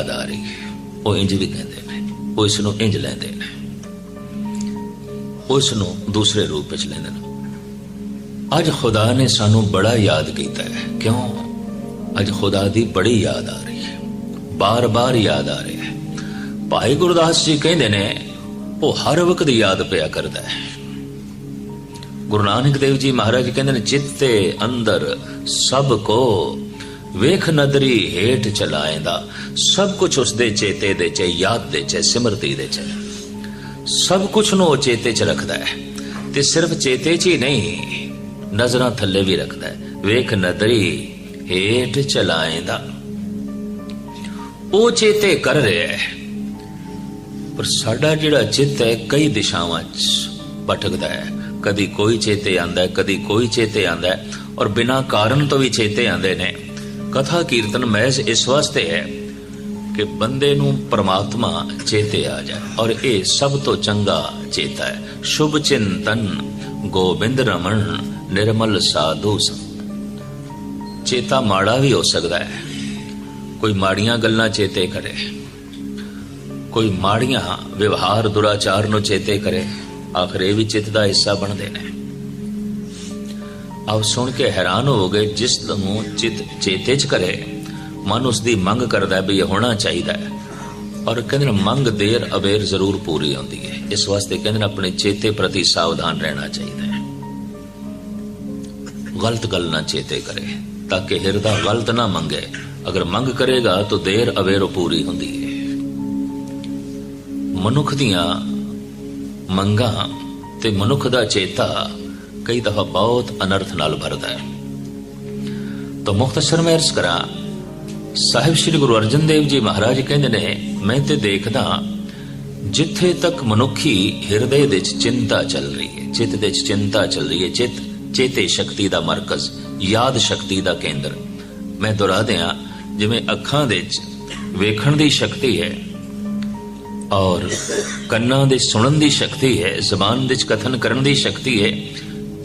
ਯਾਦ ਆ ਰਹੀ ਉਹ ਇੰਜ ਵੀ ਕਹਿੰਦੇ ਨੇ, ਉਹ ਇਸ ਨੂੰ ਇੰਜ ਲੈਂਦੇ ਨੇ। ਉਸ ਨੂੰ ਦੂਸਰੇ ਰੂਪ ਵਿੱਚ ਲੈਂਦੇ ਨੇ। ਅੱਜ ਖੁਦਾ ਨੇ ਸਾਨੂੰ ਬੜਾ ਯਾਦ ਕੀਤਾ ਹੈ। ਕਿਉਂ? ਅੱਜ ਖੁਦਾ ਦੀ ਬੜੀ ਯਾਦ ਆ ਰਹੀ ਹੈ। ਬਾਰ-ਬਾਰ ਯਾਦ ਆ ਰਹੀ ਹੈ। ਭਾਈ ਗੁਰਦਾਸ ਜੀ ਕਹਿੰਦੇ ਨੇ, ਉਹ ਹਰ ਵਕਤ ਯਾਦ ਪਿਆ ਕਰਦਾ ਹੈ। ਗੁਰੂ ਨਾਨਕ ਦੇਵ ਜੀ ਮਹਾਰਾਜ ਕਹਿੰਦੇ ਨੇ ਚਿੱਤੇ ਅੰਦਰ ਸਭ ਕੋ ਵੇਖ ਨਦਰੀ ਹੇਠ ਚਲਾਏਂਦਾ। ਸਭ ਕੁਝ ਉਸ ਦੇ ਚੇਤੇ ਦੇ ਚ, ਯਾਦ ਦੇ ਚ, ਸਿਮਰਤੀ ਦੇ ਚ। ਸਭ ਕੁਝ ਨੂੰ ਉਹ ਚੇਤੇ ਚ ਰੱਖਦਾ ਹੈ। ਤੇ ਸਿਰਫ ਚੇਤੇ ਚ ਹੀ ਨਹੀਂ, ਨਜ਼ਰਾਂ ਥੱਲੇ ਵੀ ਰੱਖਦਾ ਹੈ। ਵੇਖ ਨਦਰੀ ਹੇਠ ਚਲਾਏਂਦਾ। ਉਹ ਚੇਤੇ ਕਰ ਰਿਹਾ ਹੈ। ਪਰ ਸਾਡਾ ਜਿਹੜਾ ਚਿੱਤ ਹੈ, ਕਈ ਦਿਸ਼ਾਵਾਂ 'ਚ ਭਟਕਦਾ ਹੈ। ਕਦੀ ਕੋਈ ਚੇਤੇ ਆਂਦਾ ਹੈ, ਕਦੀ ਕੋਈ ਚੇਤੇ ਆਂਦਾ ਹੈ। ਔਰ ਬਿਨਾਂ ਕਾਰਨ ਤੋਂ ਵੀ ਚੇਤੇ ਆਂਦੇ ਨੇ। ਕਥਾ ਕੀਰਤਨ ਮਹਿਜ਼ ਇਸ ਵਾਸਤੇ ਹੈ ਕਿ ਬੰਦੇ ਨੂੰ ਪ੍ਰਮਾਤਮਾ ਚੇਤੇ ਆ ਜਾਏ ਔਰ ਇਹ ਸਭ ਤੋਂ ਚੰਗਾ ਚੇਤਾ ਹੈ। ਸ਼ੁਭ ਚਿੰਤਨ, ਗੋਬਿੰਦ ਰਮਨ ਨਿਰਮਲ ਸਾਧੂ ਸੰਗ ਚੇਤਾ ਮਾੜਾ ਵੀ ਹੋ ਸਕਦਾ ਹੈ। ਕੋਈ ਮਾੜੀਆਂ ਗੱਲਾਂ ਚੇਤੇ ਕਰੇ। ਕੋਈ ਮਾੜੀਆਂ ਵਿਵਹਾਰ ਦੁਰਾਚਾਰ ਨੂੰ ਚੇਤੇ ਕਰੇ। ਆਖਰ ਇਹ ਵੀ ਚਿੱਤ ਦਾ ਹਿੱਸਾ ਬਣਦੇ ਨੇ। ਆਪ ਸੁਣ ਕੇ ਹੈਰਾਨ ਹੋਗੇ ਜਿਸ ਨੂੰ ਚਿੱਤ ਚੇਤੇ ਚ ਕਰੇ। ਮਨ ਉਸ ਦੀ ਮੰਗ ਕਰਦਾ ਵੀ ਇਹ ਹੋਣਾ ਚਾਹੀਦਾ ਹੈ। ਔਰ ਕਹਿੰਦੇ ਮੰਗ ਦੇਰ ਅਵੇਰ ਜ਼ਰੂਰ ਪੂਰੀ ਹੁੰਦੀ ਹੈ। ਇਸ ਵਾਸਤੇ ਕਹਿੰਦੇ ਆਪਣੇ ਚੇਤੇ ਪ੍ਰਤੀ ਸਾਵਧਾਨ ਰਹਿਣਾ ਚਾਹੀਦਾ ਹੈ। ਗਲਤ ਗੱਲ ਨਾ ਚੇਤੇ ਕਰੇ, ਤਾਂ ਕਿ ਹਿਰਦਾ ਗਲਤ ਨਾ ਮੰਗੇ। ਅਗਰ ਮੰਗ ਕਰੇਗਾ, ਤਾਂ ਦੇਰ ਅਵੇਰ ਉਹ ਪੂਰੀ ਹੁੰਦੀ ਹੈ। ਮਨੁੱਖ ਦੀਆਂ ਮੰਗਾਂ ਤੇ ਮਨੁੱਖ ਦਾ ਚੇਤਾ ਕਈ ਦਫਾ ਬਹੁਤ ਅਨਰਥ ਨਾਲ ਭਰਦਾ ਹੈ। ਤਾਂ ਮੁਖਤਸਰ ਮੈਂ ਅਰਜ਼ ਕਰਾਂ, ਸਾਹਿਬ ਸ੍ਰੀ ਗੁਰੂ ਅਰਜਨ ਦੇਵ ਜੀ ਮਹਾਰਾਜ ਕਹਿੰਦੇ ਨੇ, ਮੈਂ ਤੇ ਦੇਖਦਾ ਜਿੱਥੇ ਤੱਕ ਮਨੁੱਖੀ ਹਿਰਦੇ ਦੇ ਵਿੱਚ ਚਿੰਤਾ ਚੱਲ ਰਹੀ ਹੈ, ਚਿੱਤ ਦੇ ਵਿੱਚ ਚਿੰਤਾ ਚੱਲ ਰਹੀ ਹੈ, ਚਿੱਤ, ਚੇਤੇ ਸ਼ਕਤੀ ਦਾ ਮਰਕਜ਼, ਯਾਦ ਸ਼ਕਤੀ ਦਾ ਕੇਂਦਰ। ਮੈਂ ਦੁਹਰਾ ਦਿਆਂ, ਜਿਵੇਂ ਅੱਖਾਂ ਦੇ ਵਿੱਚ ਵੇਖਣ ਦੀ ਸ਼ਕਤੀ ਹੈ ਔਰ ਕੰਨਾਂ ਦੇ ਸੁਣਨ ਦੀ ਸ਼ਕਤੀ ਹੈ, ਜ਼ਬਾਨ ਦੇ ਵਿੱਚ ਕਥਨ ਕਰਨ ਦੀ ਸ਼ਕਤੀ ਹੈ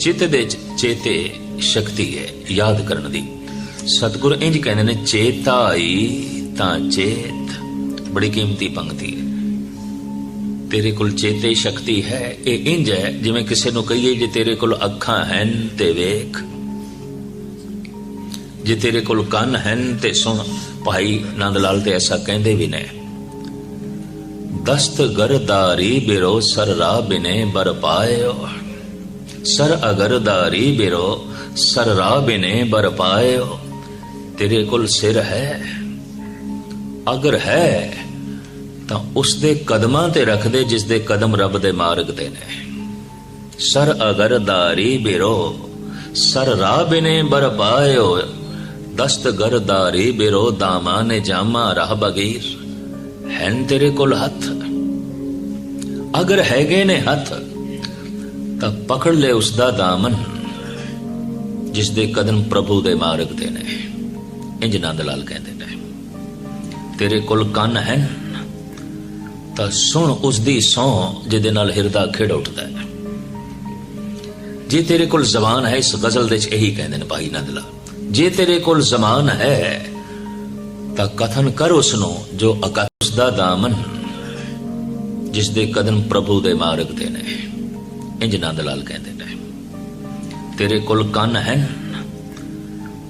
ਚਿੱਤ ਦੇ ਚੇਤੇ ਸ਼ਕਤੀ ਹੈ, ਯਾਦ ਕਰਨ ਦੀ। ਸਤਿਗੁਰ ਇੰਜ ਕਹਿੰਦੇ ਨੇ, ਚੇਤਾਈ ਤਾਂ ਚੇਤ। ਬੜੀ ਕੀਮਤੀ ਪੰਕਤੀ ਹੈ। ਤੇਰੇ ਕੋਲ ਚੇਤੇ ਸ਼ਕਤੀ ਹੈ, ਇਹ ਇੰਜ ਹੈ, ਜਿਵੇਂ ਕਿਸੇ ਨੂੰ ਕਹੀਏ, ਜੇ ਤੇਰੇ ਕੋਲ ਅੱਖਾਂ ਹਨ ਤੇ ਵੇਖ। ਜੇ ਤੇਰੇ ਕੋਲ ਕੰਨ ਹਨ ਤੇ ਸੁਣ। ਭਾਈ ਨੰਦ ਲਾਲ ਤੇ ਐਸਾ ਕਹਿੰਦੇ ਵੀ ਨੇ ਦਸਤ ਗਰਦਾਰੀ ਬਿਰੋ ਸਰ ਰਾ ਬਿਨੇ ਬਰ ਪਾਇਓ ਸਰ ਅਗਰਦਾਰੀ ਬਿਰੋ, ਸਰ ਰਾ ਬਿਨੇ ਬਰ ਪਾਇਓ, ਤੇਰੇ ਕੋਲ ਸਿਰ ਹੈ। ਅਗਰ ਹੈ, ਤਾਂ ਉਸ ਦੇ ਕਦਮਾਂ ਤੇ ਰੱਖ ਦੇ ਜਿਸ ਦੇ ਕਦਮ ਰੱਬ ਦੇ ਮਾਰਗ ਤੇ ਨੇ। ਸਰ ਅਗਰਦਾਰੀ ਬਿਰੋ, ਸਰ ਰਾ ਬਿਨੇ ਬਰ ਪਾਇਓ ਦਸਤ ਗਰਦਾਰੀ ਬਿਰੋ ਦਾਮਾ ਨੇ ਜਾਮਾ ਰਾਹ ਬਗੀਰ। ਹਨ ਤੇਰੇ ਕੋਲ ਹੱਥ। ਅਗਰ ਹੈਗੇ ਨੇ ਹੱਥ ਤਾਂ ਪਕੜ ਲੈ ਉਸ ਦਾ ਦਾਮਨ, ਜਿਸ ਦੇ ਕਦਮ ਪ੍ਰਭੂ ਦੇ ਮਾਰਗ ਤੇ ਨੇ। ਇੰਜ ਨੰਦ ਲਾਲ ਕਹਿੰਦੇ ਨੇ, ਤੇਰੇ ਕੋਲ ਕੰਨ ਹਨ, ਤਾਂ ਸੁਣ ਉਸ ਦੀ ਸੌ ਜਿਹਦੇ ਨਾਲ ਹਿਰਦਾ ਖਿੜ ਉੱਠਦਾ ਹੈ। ਜੇ ਤੇਰੇ ਕੋਲ ਜ਼ਬਾਨ ਹੈ, ਇਸ ਗਜ਼ਲ ਦੇ ਚ ਇਹੀ ਕਹਿੰਦੇ ਨੇ ਭਾਈ ਨੰਦ ਲਾਲ ਜੇ ਤੇਰੇ ਕੋਲ ਜ਼ਬਾਨ ਹੈ, ਤਾਂ ਕਥਨ ਕਰ ਉਸ ਨੂੰ ਜੋ ਅਕਤ ਉਸ ਦਾ ਦਾਮਨ, ਜਿਸ ਦੇ ਕਦਮ ਪ੍ਰਭੂ ਦੇ ਮਾਰਗ ਤੇ ਨੇ। ਇੰਜ ਨੰਦ ਲਾਲ ਕਹਿੰਦੇ ਨੇ, ਤੇਰੇ ਕੋਲ ਕੰਨ ਹਨ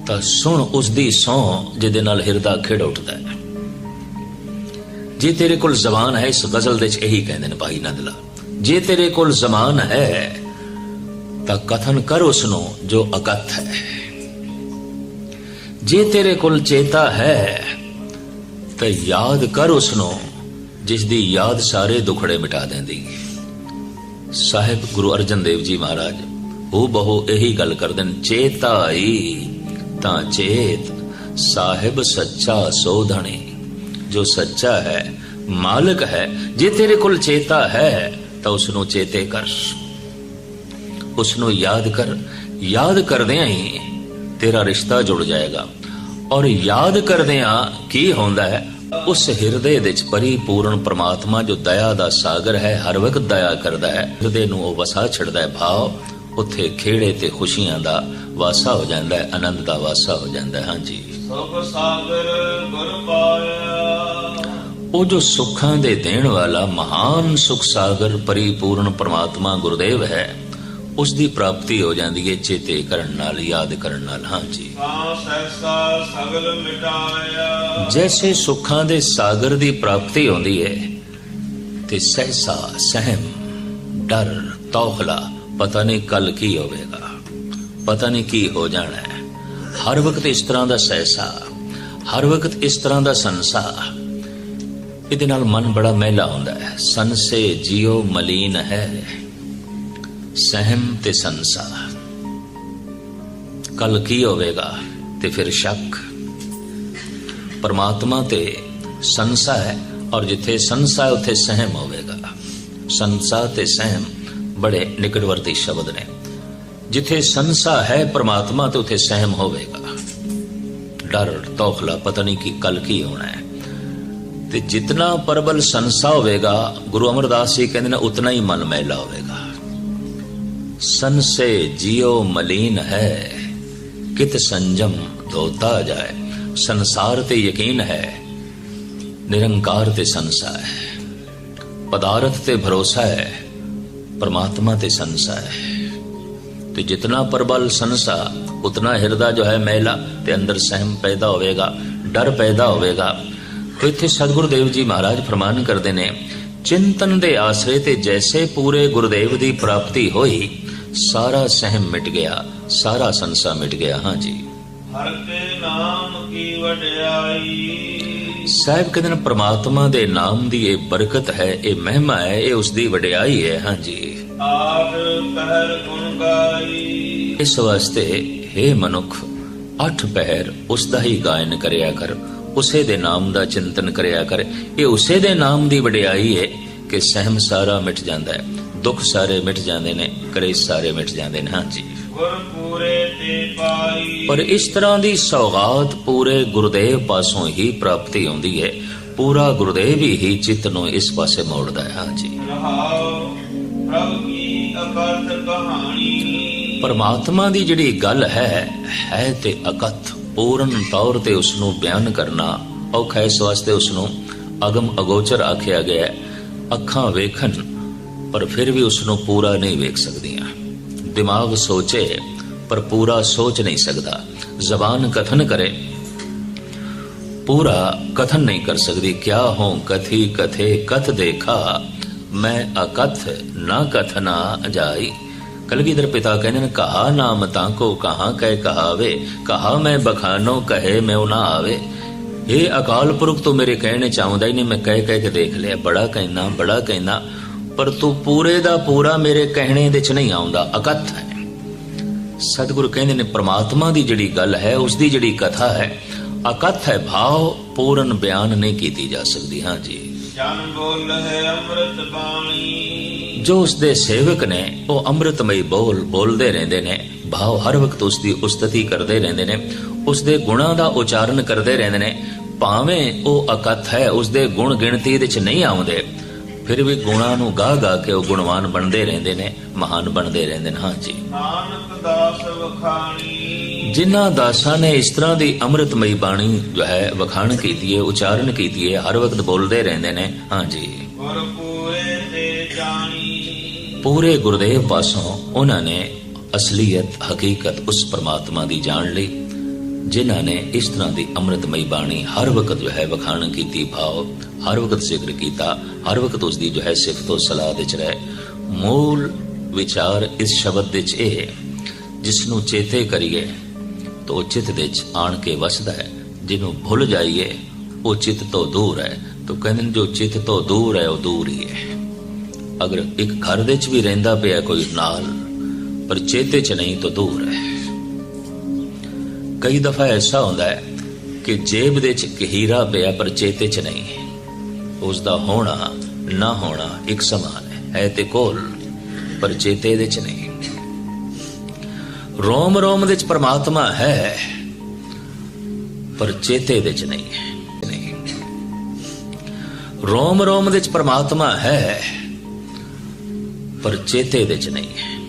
ਤਾਂ ਸੁਣ ਉਸ ਦੀ ਸੌ ਜਿਹਦੇ ਨਾਲ ਹਿਰਦਾ ਖਿੜ ਉੱਠਦਾ ਹੈ। ਜੇ ਤੇਰੇ ਕੋਲ ਜ਼ਬਾਨ ਹੈ, ਇਸ ਗਜ਼ਲ ਦੇ ਚ ਇਹੀ ਕਹਿੰਦੇ ਨੇ ਭਾਈ ਨੰਦ ਲਾਲ, ਜੇ ਤੇਰੇ ਕੋਲ ਜ਼ਬਾਨ ਹੈ, ਤਾਂ ਕਥਨ ਕਰ ਉਸ ਨੂੰ ਜੋ ਅਕਥ ਹੈ। ਜੇ ਤੇਰੇ ਕੋਲ ਚੇਤਾ ਹੈ, ਤਾਂ ਯਾਦ ਕਰ ਉਸ ਨੂੰ ਜਿਸ ਦੀ ਯਾਦ ਸਾਰੇ ਦੁਖੜੇ ਮਿਟਾ ਦਿੰਦੀ ਸਾਹਿਬ ਗੁਰੂ ਅਰਜਨ ਦੇਵ ਜੀ ਮਹਾਰਾਜ ਉਹ ਬਹੁ ਇਹੀ ਗੱਲ ਕਰਦੇ ਨੇ ਚੇਤਾਈ ਤਾਂ ਚੇਤ, ਸਾਹਿਬ ਸੱਚਾ ਸੋਧਣੀ। ਜੋ ਸੱਚਾ ਹੈ, ਮਾਲਕ ਹੈ, ਜੇ ਤੇਰੇ ਕੋਲ ਚੇਤਾ ਹੈ, ਤਾਂ ਉਸ ਨੂੰ ਚੇਤੇ ਕਰ। ਉਸ ਨੂੰ ਯਾਦ ਕਰ, ਯਾਦ ਕਰਦਿਆਂ ਹੀ ਤੇਰਾ ਰਿਸ਼ਤਾ ਜੁੜ ਜਾਏਗਾ। ਔਰ ਯਾਦ ਕਰਦਿਆਂ ਕੀ ਹੁੰਦਾ ਹੈ? ਉਸ ਹਿਰਦੇ ਵਿੱਚ ਪਰਿਪੂਰਨ ਪ੍ਰਮਾਤਮਾ ਜੋ ਦਇਆ ਦਾ ਸਾਗਰ ਹੈ ਹਰ ਵਕਤ ਦਇਆ ਕਰਦਾ ਹੈ। ਹਿਰਦੇ ਨੂੰ ਉਹ ਵਸਾ ਛੱਡਦਾ ਹੈ ਭਾਵ ਉੱਥੇ ਖੇੜੇ ਤੇ ਖੁਸ਼ੀਆਂ ਦਾ ਵਾਸਾ ਹੋ ਜਾਂਦਾ ਹੈ ਆਨੰਦ ਦਾ ਵਾਸਾ ਹੋ ਜਾਂਦਾ ਹੈ। ਹਾਂਜੀ। ਸਭ ਸਾਗਰ ਗੁਰ ਪਾਇਆ। ਉਹ ਜੋ ਸੁੱਖਾਂ ਦੇ ਦੇਣ ਵਾਲਾ ਮਹਾਨ ਸੁਖ ਸਾਗਰ ਪਰਿਪੂਰਨ ਪ੍ਰਮਾਤਮਾ ਗੁਰਦੇਵ ਹੈ। ਉਸ ਦੀ ਪ੍ਰਾਪਤੀ ਹੋ ਜਾਂਦੀ ਹੈ ਚੇਤੇ ਕਰਨ ਨਾਲ, ਯਾਦ ਕਰਨ ਨਾਲ। ਹਾਂਜੀ ਸਗਲ ਮਿਟਾਇਆ ਜੈਸੇ ਸੁੱਖਾਂ ਦੇ ਸਾਗਰ ਦੀ ਪ੍ਰਾਪਤੀ ਹੁੰਦੀ ਹੈ, ਤੇ ਸਹਿਸਾ, ਸਹਿਮ, ਡਰ, ਤੌਖਲਾ, ਪਤਾ ਨਹੀਂ ਕੱਲ ਕੀ ਹੋਵੇਗਾ, ਪਤਾ ਨਹੀਂ ਕੀ ਹੋ ਜਾਣਾ ਹੈ। ਹਰ ਵਕਤ ਇਸ ਤਰ੍ਹਾਂ ਦਾ ਸਹਿਸਾ, ਹਰ ਵਕਤ ਇਸ ਤਰ੍ਹਾਂ ਦਾ ਸੰਸਾ, ਇਹਦੇ ਨਾਲ ਮਨ ਬੜਾ ਮਹਿਲਾ ਹੁੰਦਾ ਹੈ। ਸੰਸੇ ਜਿਉ ਮਲੀਨ ਹੈ। ਸਹਿਮ ਤੇ ਸੰਸਾ। ਕੱਲ ਕੀ ਹੋਵੇਗਾ ਤੇ ਫਿਰ ਸ਼ੱਕ? ਪਰਮਾਤਮਾ ਤੇ ਸੰਸਾ ਹੈ ਔਰ ਜਿੱਥੇ ਸੰਸਾ ਹੈ, ਉੱਥੇ ਸਹਿਮ ਹੋਵੇਗਾ। ਸੰਸਾ ਤੇ ਸਹਿਮ ਬੜੇ ਨਿਕਟਵਰਤੀ ਸ਼ਬਦ ਨੇ। ਜਿੱਥੇ ਸੰਸਾ ਹੈ, ਪਰਮਾਤਮਾ ਤੇ ਉੱਥੇ ਸਹਿਮ ਹੋਵੇਗਾ। ਡਰ, ਤੌਖਲਾ, ਪਤਾ ਨਹੀਂ ਕਿ ਕੱਲ ਕੀ ਹੋਣਾ ਹੈ। ਤੇ ਜਿਤਨਾ ਪਰਬਲ ਸੰਸਾ ਹੋਵੇਗਾ, ਗੁਰੂ ਅਮਰਦਾਸ ਜੀ ਕਹਿੰਦੇ ਨੇ, ਉਤਨਾ ਹੀ ਮਨ ਮੈਲਾ ਹੋਵੇਗਾ। ਸੰਸੇ ਜਿਉ ਮਲੀਨ ਹੈ, ਕਿਤ ਸੰਜਮ ਧੋਤਾ ਜਾਏ। ਸੰਸਾਰ ਤੇ ਯਕੀਨ ਹੈ, ਨਿਰੰਕਾਰ ਤੇ ਸੰਸਾ ਹੈ। ਪਦਾਰਥ ਤੇ ਭਰੋਸਾ ਹੈ, ਪਰਮਾਤਮਾ ਤੇ ਸੰਸਾ ਹੈ। ਤੇ ਜਿਤਨਾ ਪਰਬਲ ਸੰਸਾ, ਉਤਨਾ ਹਿਰਦਾ ਜੋ ਹੈ ਮਹਿਲਾ ਤੇ ਅੰਦਰ ਸਹਿਮ ਪੈਦਾ ਹੋਵੇਗਾ, ਡਰ ਪੈਦਾ ਹੋਵੇਗਾ। तो ਇੱਥੇ ਸਤਿਗੁਰੂ ਦੇਵ ਜੀ ਮਹਾਰਾਜ ਫਰਮਾਨ ਕਰਦੇ ਨੇ, ਚਿੰਤਨ ਦੇ ਆਸਰੇ ਤੇ ਜੈਸੇ ਪੂਰੇ ਗੁਰਦੇਵ ਦੀ ਪ੍ਰਾਪਤੀ ਹੋਈ ਸਾਰਾ ਸਹਿਮ ਮਿਟ ਗਿਆ ਸਾਰਾ ਸੰਸਾ ਮਿਟ ਗਿਆ ਹਾਂਜੀ ਹਰ ਕੇ ਨਾਮ ਕੀ ਵਡਿਆਈ? ਸਾਹਿਬ ਕਹਿੰਦੇ ਨੇ ਪ੍ਰਮਾਤਮਾ ਦੇ ਨਾਮ ਦੀ ਇਹ ਬਰਕਤ ਹੈ ਇਹ ਮਹਿਮਾ ਹੈ ਇਹ ਉਸ ਦੀ ਵਡਿਆਈ ਹੈ ਹਾਂਜੀ ਆਠ ਪਹਿਰ ਗੁਣ ਗਾਈ। ਇਸ ਵਾਸਤੇ हे ਮਨੁੱਖ ਅੱਠ ਪਹਿਰ ਉਸ ਦਾ ਹੀ ਗਾਇਨ ਕਰਿਆ ਕਰ ਉਸੇ ਦੇ ਨਾਮ ਦਾ ਚਿੰਤਨ ਕਰਿਆ ਕਰ। ਇਹ ਉਸੇ ਦੇ ਨਾਮ ਦੀ ਵਡਿਆਈ ਹੈ ਕਿ ਸਹਿਮ ਸਾਰਾ ਮਿਟ ਜਾਂਦਾ ਹੈ। ਦੁੱਖ ਸਾਰੇ ਮਿਟ ਜਾਂਦੇ ਨੇ ਕਲੇਸ਼ ਸਾਰੇ ਮਿਟ ਜਾਂਦੇ ਨੇ, ਹਾਂਜੀ। ਗੁਰ ਪੂਰੇ ਤੇ ਪਾਈ ਪਰ ਇਸ ਤਰ੍ਹਾਂ ਦੀ ਸੌਗਾਤ ਪੂਰੇ ਗੁਰਦੇਵ ਪਾਸੋਂ ਹੀ ਪ੍ਰਾਪਤੀ ਹੁੰਦੀ ਹੈ। ਪੂਰਾ ਗੁਰਦੇਵ ਹੀ ਚਿੱਤ ਨੂੰ ਇਸ ਪਾਸੇ ਮੋੜਦਾ ਹੈ, ਹਾਂਜੀ। ਪ੍ਰਭ ਕੀ ਅਕਥ ਕਹਾਣੀ ਪਰਮਾਤਮਾ ਦੀ ਜਿਹੜੀ ਗੱਲ ਹੈ ਹੈ ਤੇ ਅਕਥ, ਪੂਰਨ ਤੌਰ ਤੇ ਉਸ ਨੂੰ ਬਿਆਨ ਕਰਨਾ ਔਖਾ ਇਸ ਵਾਸਤੇ ਉਸ ਨੂੰ ਅਗਮ ਅਗੋਚਰ ਆਖਿਆ ਗਿਆ ਅੱਖਾਂ ਵੇਖਣ ਪਰ ਫਿਰ ਵੀ ਉਸ ਨੂੰ ਪੂਰਾ ਨਹੀਂ ਵੇਖ ਸਕਦੀਆਂ। ਦਿਮਾਗ ਸੋਚੇ, ਪਰ ਪੂਰਾ ਸੋਚ ਨਹੀਂ ਸਕਦਾ। ਜ਼ਬਾਨ ਕਥਨ ਕਰੇ। ਪੂਰਾ ਕਥਨ ਨਹੀਂ ਕਰ ਸਕਦੀ। ਕਿਆ ਹੋ ਕਥੀ ਕਥੇ ਕਥ ਦੇਖਾ, ਮੈਂ ਅਕਥ ਨਾ ਕਥਨਾ ਜਾਈ। ਕਲਗੀਧਰ ਪਿਤਾ ਕਹਿੰਦੇ ਨੇ, ਕਹਾ ਨਾਮ ਤਾਂ ਕੋ ਕਹਾ ਕਹਿ ਕਹਾਵੇ, ਕਹਾ ਮੈਂ ਬਖਾਨੋ ਕਹੇ ਮੈਂ ਉਹ ਨਾ ਆਵੇ। ਇਹ ਅਕਾਲ ਪੁਰਖ, ਤੋਂ ਮੇਰੇ ਕਹਿਣੇ ਚਾਹੁੰਦਾ ਹੀ ਨਹੀਂ, ਮੈਂ ਕਹਿ ਕਹਿ ਕੇ ਦੇਖ ਲਿਆ। ਬੜਾ ਕਹਿਣਾ ਬੜਾ ਕਹਿਣਾ। ਪਰ ਤੂੰ ਪੂਰੇ ਦਾ ਪੂਰਾ ਮੇਰੇ ਕਹਿਣੇ ਦੇ ਚ ਨਹੀਂ ਆਉਂਦਾ ਅਕਥ ਹੈ। ਸਤਿਗੁਰੂ ਕਹਿੰਦੇ ਨੇ ਪ੍ਰਮਾਤਮਾ ਦੀ ਜਿਹੜੀ ਗੱਲ ਹੈ ਉਸ ਦੀ ਜਿਹੜੀ ਕਥਾ ਹੈ ਅਕਥ ਹੈ ਭਾਵ ਪੂਰਨ ਬਿਆਨ ਨਹੀਂ ਕੀਤੀ ਜਾ ਸਕਦੀ। ਹਾਂ ਜੀ। ਜਨ ਬੋਲ ਹੈ ਅੰਮ੍ਰਿਤ ਬਾਣੀ। ਜੋ ਉਸ ਦੇ ਸੇਵਕ ਨੇ ਉਹ ਅੰਮ੍ਰਿਤਮਈ ਬੋਲ ਬੋਲਦੇ ਰਹਿੰਦੇ ਨੇ। ਭਾਵ ਹਰ ਵਕਤ ਉਸ ਦੀ ਉਸਤਤੀ ਕਰਦੇ ਰਹਿੰਦੇ ਨੇ। ਉਸ ਦੇ ਗੁਣਾਂ ਦਾ ਉਚਾਰਨ ਕਰਦੇ ਰਹਿੰਦੇ ਨੇ। ਭਾਵੇਂ ਉਹ ਅਕਥ ਹੈ ਉਸ ਦੇ ਗੁਣ ਗਿਣਤੀ ਵਿੱਚ ਨਹੀਂ ਆਉਂਦੇ। ਫਿਰ ਵੀ ਗੁਣਾਂ ਨੂੰ ਗਾ ਗਾ ਕੇ ਉਹ ਗੁਣਵਾਨ ਬਣਦੇ ਰਹਿੰਦੇ ਨੇ ਮਹਾਨ ਬਣਦੇ ਰਹਿੰਦੇ ਨੇ। ਹਾਂ ਜੀ। ਨਾਨਕ ਦਾਸ ਵਖਾਣੀ। ਜਿਨ੍ਹਾਂ ਦਾਸਾਂ ਨੇ ਇਸ ਤਰ੍ਹਾਂ ਦੀ ਅੰਮ੍ਰਿਤਮਈ ਬਾਣੀ ਜੋ ਹੈ ਵਖਾਣ ਕੀਤੀ ਹੈ ਉਚਾਰਨ ਕੀਤੀ ਹੈ ਹਰ ਵਕਤ ਬੋਲਦੇ ਰਹਿੰਦੇ ਨੇ। ਹਾਂ ਜੀ। ਗੁਰ ਪੂਰੇ ਤੇ ਜਾਣੀ। ਪੂਰੇ ਗੁਰਦੇਵ ਪਾਸੋਂ ਉਹਨਾਂ ਨੇ ਅਸਲੀਅਤ ਹਕੀਕਤ ਉਸ ਪਰਮਾਤਮਾ ਦੀ ਜਾਣ ਲਈ ਜਿਨ੍ਹਾਂ ਨੇ ਇਸ ਤਰ੍ਹਾਂ ਦੀ ਅੰਮ੍ਰਿਤਮਈ ਬਾਣੀ ਹਰ ਵਕਤ ਜੋ ਹੈ ਵਖਾਣ ਕੀਤੀ ਭਾਵ ਹਰ ਵਕਤ ਜ਼ਿਕਰ ਕੀਤਾ ਹਰ ਵਕਤ ਉਸ ਦੀ ਜੋ ਹੈ ਸਿਫਤੋ ਸਲਾਹ ਦੇ ਵਿੱਚ ਰਹੇ। ਮੂਲ ਵਿਚਾਰ ਇਸ ਸ਼ਬਦ ਵਿੱਚ ਇਹ ਹੈ, ਜਿਸ ਨੂੰ ਚੇਤੇ ਕਰੀਏ ਤਾਂ ਉਹ ਚਿੱਤ ਵਿੱਚ ਆਣ ਕੇ ਵਸਦਾ ਹੈ। ਜਿਹਨੂੰ ਭੁੱਲ ਜਾਈਏ ਉਹ ਚਿੱਤ ਤੋਂ ਦੂਰ ਹੈ। ਤਾਂ ਕਹਿੰਦੇ ਨੇ ਜੋ ਚਿੱਤ ਤੋਂ ਦੂਰ ਹੈ ਉਹ ਦੂਰ ਹੀ ਹੈ। ਅਗਰ ਇੱਕ ਘਰ ਦੇ ਵਿੱਚ ਵੀ ਰਹਿੰਦਾ ਪਿਆ ਕੋਈ ਨਾਲ ਪਰ ਚੇਤੇ 'ਚ ਨਹੀਂ ਤਾਂ ਦੂਰ ਹੈ। ਕਈ ਦਫਾ ਐਸਾ ਹੁੰਦਾ ਹੈ ਕਿ ਜੇਬ ਦੇ 'ਚ ਹੀਰਾ ਪਿਆ, ਪਰ ਚੇਤੇ 'ਚ ਨਹੀਂ ਉਸ ਦਾ ਹੋਣਾ ਨਾ ਹੋਣਾ ਇੱਕ ਸਮਾਨ ਹੈ ਹੈ ਤੇ ਕੋਲ, ਪਰ ਚੇਤੇ ਦੇ 'ਚ ਨਹੀਂ। ਰੋਮ ਰੋਮ ਦੇ 'ਚ ਪਰਮਾਤਮਾ ਹੈ, ਪਰ ਚੇਤੇ ਦੇ 'ਚ ਨਹੀਂ ਹੈ। ਰੋਮ ਰੋਮ ਦੇ 'ਚ ਪ੍ਰਮਾਤਮਾ ਹੈ, ਪਰ ਚੇਤੇ ਦੇ 'ਚ ਨਹੀਂ ਹੈ।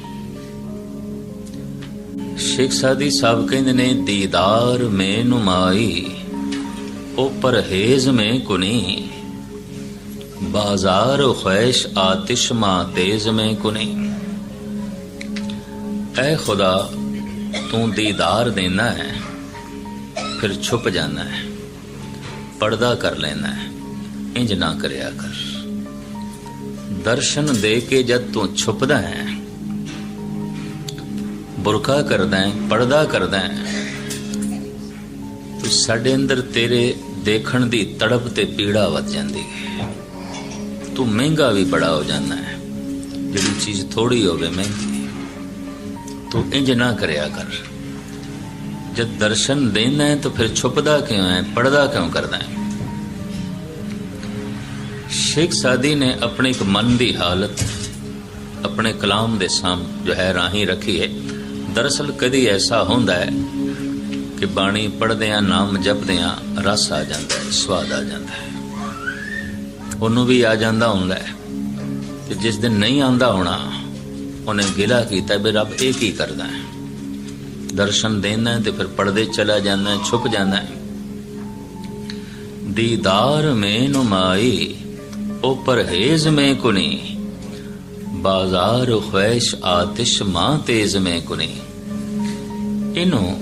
ਸ਼ੇਖ ਸਾਦੀ ਸਾਹਿਬ ਕਹਿੰਦੇ ਨੇ, ਦੀਦਾਰ ਮੇ ਨੁਮਾਈ, ਉਹ ਪਰਹੇਜ਼ ਮੇ ਕੁਨੀ। ਬਾਜ਼ਾਰ ਖੈਸ਼ ਆਤਿਸ਼ ਮਾ ਤੇਜ਼ ਮੇ ਕੁਨੀ। ਐ ਖੁਦਾ, ਤੂੰ ਦੀਦਾਰ ਦੇਣਾ ਹੈ, ਫਿਰ ਛੁਪ ਜਾਣਾ ਹੈ, ਪਰਦਾ ਕਰ ਲੈਣਾ ਹੈ, ਇੰਜ ਨਾ ਕਰਿਆ ਕਰ। ਦਰਸ਼ਨ ਦੇ ਕੇ ਜਦ ਤੂੰ ਛੁਪਦਾ ਹੈ ਬੁਰਕਾ ਕਰਦਾ ਹੈ, ਪਰਦਾ ਕਰਦਾ ਹੈ। ਤੂੰ ਸਾਡੇ ਅੰਦਰ ਤੇਰੇ ਦੇਖਣ ਦੀ ਤੜਪ ਤੇ ਪੀੜਾ ਵੱਧ ਜਾਂਦੀ ਹੈ। ਤੂੰ ਮਹਿੰਗਾ ਵੀ ਬੜਾ ਹੋ ਜਾਂਦਾ ਹੈ। ਜਿਹੜੀ ਚੀਜ਼ ਥੋੜੀ ਹੋਵੇ ਮਹਿੰਗੀ, ਤੂੰ ਇੰਜ ਨਾ ਕਰਿਆ ਕਰ। ਜਦ ਦਰਸ਼ਨ ਦੇਣਾ ਹੈ ਤਾਂ ਫਿਰ ਛੁਪਦਾ ਕਿਉਂ ਹੈ ਪਰਦਾ ਕਿਉਂ ਕਰਦਾ ਹੈ? ਸ਼ੇਖ ਸਾਦੀ ਨੇ ਆਪਣੇ ਇੱਕ ਮਨ ਦੀ ਹਾਲਤ, ਆਪਣੇ ਕਲਾਮ ਦੇ ਸਾਹਮਣੇ ਜੋ ਹੈ ਰਾਹੀਂ ਰੱਖੀ ਹੈ। ਦਰਅਸਲ ਕਦੀ ਐਸਾ ਹੁੰਦਾ ਹੈ ਕਿ ਬਾਣੀ ਪੜਦਿਆਂ ਨਾਮ ਜਪਦਿਆਂ ਰਸ ਆ ਜਾਂਦਾ ਹੈ, ਸਵਾਦ ਆ ਜਾਂਦਾ ਹੈ। ਉਹਨੂੰ ਵੀ ਆ ਜਾਂਦਾ ਹੁੰਦਾ ਹੈ ਤੇ ਜਿਸ ਦਿਨ ਨਹੀਂ ਆਂਦਾ ਹੋਣਾ, ਉਹਨੇ ਗਿਲਾ ਕੀਤਾ ਵੀ ਰੱਬ ਇਹ ਕੀ ਕਰਦਾ ਹੈ? ਦਰਸ਼ਨ ਦੇਣਾ ਤੇ ਫਿਰ ਪਰਦੇ ਚਲਾ ਜਾਂਦਾ ਛੁਪ ਜਾਂਦਾ ਦੀਦਾਰ ਮੇ ਨੁਮਾਈ, ਉਹ ਪਰਹੇਜ਼ ਮੇ ਕੁਨੀ। बाजार ख्वैश आतिश मां तेज में कुनी ਇਹਨੂੰ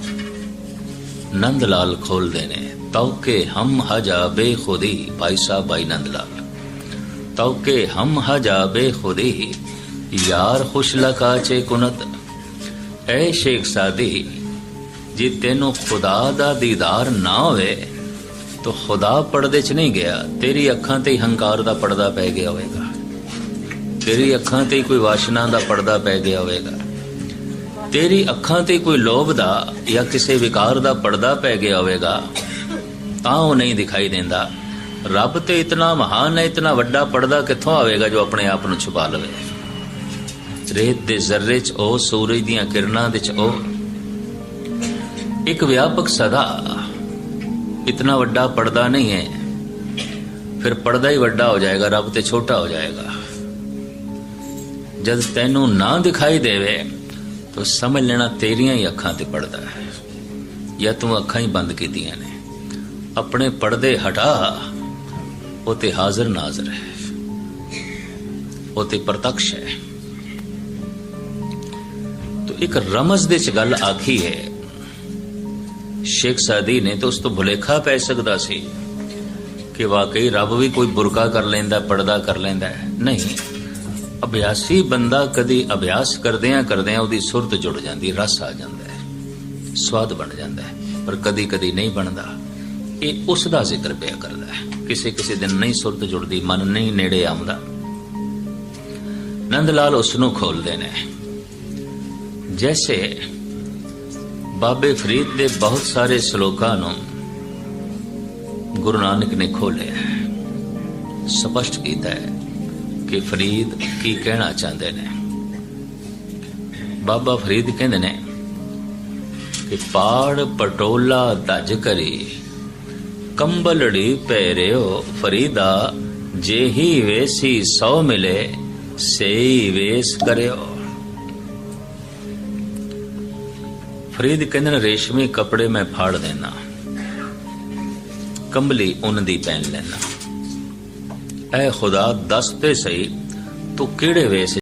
ਨੰਦ ਲਾਲ ਖੋਲਦੇ ਨੇ ਤੌਕੇ ਹਮ ਹਜਾ ਬੇਖੁਦੀ ਭਾਈ ਸਾਹਿਬ ਭਾਈ ਨੰਦ ਲਾਲ ਤੌਕੇ ਹਮ ਹਜਾ ਬੇਖੁਦੀ ਯਾਰ ਖੁਸ਼ ਲਕਾਚੇ ਕੁਨਤ ਐ ਸ਼ੇਖ ਸਾਦੀ ਜੇ ਤੈਨੂੰ ਖੁਦਾ ਦਾ ਦੀਦਾਰ ਨਾ ਹੋਵੇ ਤੋ ਖੁਦਾ ਪਰਦੇ 'ਚ ਨਹੀਂ ਗਿਆ ਤੇਰੀ ਅੱਖਾਂ ਤੇ ਹੀ ਹੰਕਾਰ ਦਾ ਪਰਦਾ ਪੈ ਗਿਆ ਹੋਵੇਗਾ ਤੇਰੀ ਅੱਖਾਂ ਤੇ ਕੋਈ ਵਾਸ਼ਨਾ ਦਾ ਪਰਦਾ ਪੈ ਗਿਆ ਹੋਵੇਗਾ। ਤੇਰੀ ਅੱਖਾਂ ਤੇ ਕੋਈ ਲੋਭ ਦਾ ਜਾਂ ਕਿਸੇ ਵਿਕਾਰ ਦਾ ਪਰਦਾ ਪੈ ਗਿਆ ਹੋਵੇਗਾ, ਤਾਂ ਉਹ ਨਹੀਂ ਦਿਖਾਈ ਦਿੰਦਾ। ਰੱਬ ਤੇ ਇਤਨਾ ਮਹਾਨ ਹੈ, ਇਤਨਾ ਵੱਡਾ ਪਰਦਾ ਕਿੱਥੋਂ ਆਵੇਗਾ ਜੋ ਆਪਣੇ ਆਪ ਨੂੰ ਛੁਪਾ ਲਵੇ? ਰੇਤ ਦੇ ਜ਼ਰਰੇ 'ਚ ਉਹ, ਸੂਰਜ ਦੀਆਂ ਕਿਰਨਾਂ ਦੇ 'ਚ ਉਹ। ਇੱਕ ਵਿਆਪਕ ਸਦਾ ਇਤਨਾ ਵੱਡਾ ਪਰਦਾ ਨਹੀਂ ਹੈ। ਫਿਰ ਪਰਦਾ ਹੀ ਵੱਡਾ ਹੋ ਜਾਏਗਾ, ਰੱਬ ਤੇ ਛੋਟਾ ਹੋ ਜਾਏਗਾ। ਜਦ ਤੈਨੂੰ ਨਾ ਦਿਖਾਈ ਦੇਵੇ, ਤਾਂ ਸਮਝ ਲੈਣਾ ਤੇਰੀਆਂ ਹੀ ਅੱਖਾਂ ਤੇ ਪੜਦਾ ਹੈ। ਜਾਂ ਤੂੰ ਅੱਖਾਂ ਹੀ ਬੰਦ ਕੀਤੀਆਂ ਨੇ। ਆਪਣੇ ਪਰਦੇ ਹਟਾ ਉਹ ਤੇ ਹਾਜ਼ਰ ਨਾਜ਼ਰ ਹੈ। ਉਹ ਤੇ ਪ੍ਰਤੱਖ ਹੈ। ਤੋ ਇੱਕ ਰਮਜ਼ ਦੇ ਚ ਗੱਲ ਆਖੀ ਹੈ। ਸ਼ੇਖ ਸਾਦੀ ਨੇ ਤਾਂ ਉਸ ਤੋਂ ਭੁਲੇਖਾ ਪੈ ਸਕਦਾ ਸੀ ਕਿ ਵਾਕਈ ਰੱਬ ਵੀ ਕੋਈ ਬੁਰਕਾ ਕਰ ਲੈਂਦਾ, ਪਰਦਾ ਕਰ ਲੈਂਦਾ ਨਹੀਂ। ਅਭਿਆਸੀ ਬੰਦਾ ਕਦੀ ਅਭਿਆਸ ਕਰਦਿਆਂ ਕਰਦਿਆਂ ਉਹਦੀ ਸੁਰਤ ਜੁੜ ਜਾਂਦੀ, ਰਸ ਆ ਜਾਂਦਾ ਹੈ, ਸਵਾਦ ਬਣ ਜਾਂਦਾ ਹੈ, ਪਰ ਕਦੀ ਕਦੀ ਨਹੀਂ ਬਣਦਾ। ਇਹ ਉਸ ਦਾ ਜ਼ਿਕਰ ਪਿਆ ਕਰਦਾ ਹੈ। ਕਿਸੇ ਕਿਸੇ ਦਿਨ ਨਹੀਂ ਸੁਰਤ ਜੁੜਦੀ, ਮਨ ਨਹੀਂ ਨੇੜੇ ਆਉਂਦਾ। ਨੰਦ ਲਾਲ ਉਸ ਨੂੰ ਖੋਲਦੇ ਨੇ। ਜੈਸੇ ਬਾਬੇ ਫਰੀਦ ਦੇ ਬਹੁਤ ਸਾਰੇ ਸ਼ਲੋਕਾਂ ਨੂੰ ਗੁਰੂ ਨਾਨਕ ਨੇ ਖੋਲਿਆ ਸਪਸ਼ਟ ਕੀਤਾ ਹੈ। ਕਿ ਫਰੀਦ ਕੀ ਕਹਿਣਾ ਚਾਹੁੰਦੇ ਨੇ? ਬਾਬਾ ਫਰੀਦ ਕਹਿੰਦੇ ਨੇ ਕਿ ਪਾੜ ਪਟੋਲਾ ਦਜ ਕਰੀ ਕੰਬਲੜੀ ਪਹਿਰਿਓ ਫਰੀਦਾ ਜੇਹੀ ਵੇਸੀ ਸੌ ਮਿਲੇ, ਸੇਈ ਵੇਸ ਕਰਿਓ। ਫਰੀਦ ਕਹਿੰਦੇ ਨੇ, ਰੇਸ਼ਮੀ ਕੱਪੜੇ ਮੈਂ ਫਾੜ ਦੇਣਾ ਕੰਬਲੀ ਉਨ ਦੀ ਪਹਿਨ ਲੈਣਾ ਐ ਖੁਦਾ ਦੱਸ ਤੇ ਸਹੀ ਤੂੰ ਕਿਹੜੇ ਵੇਸ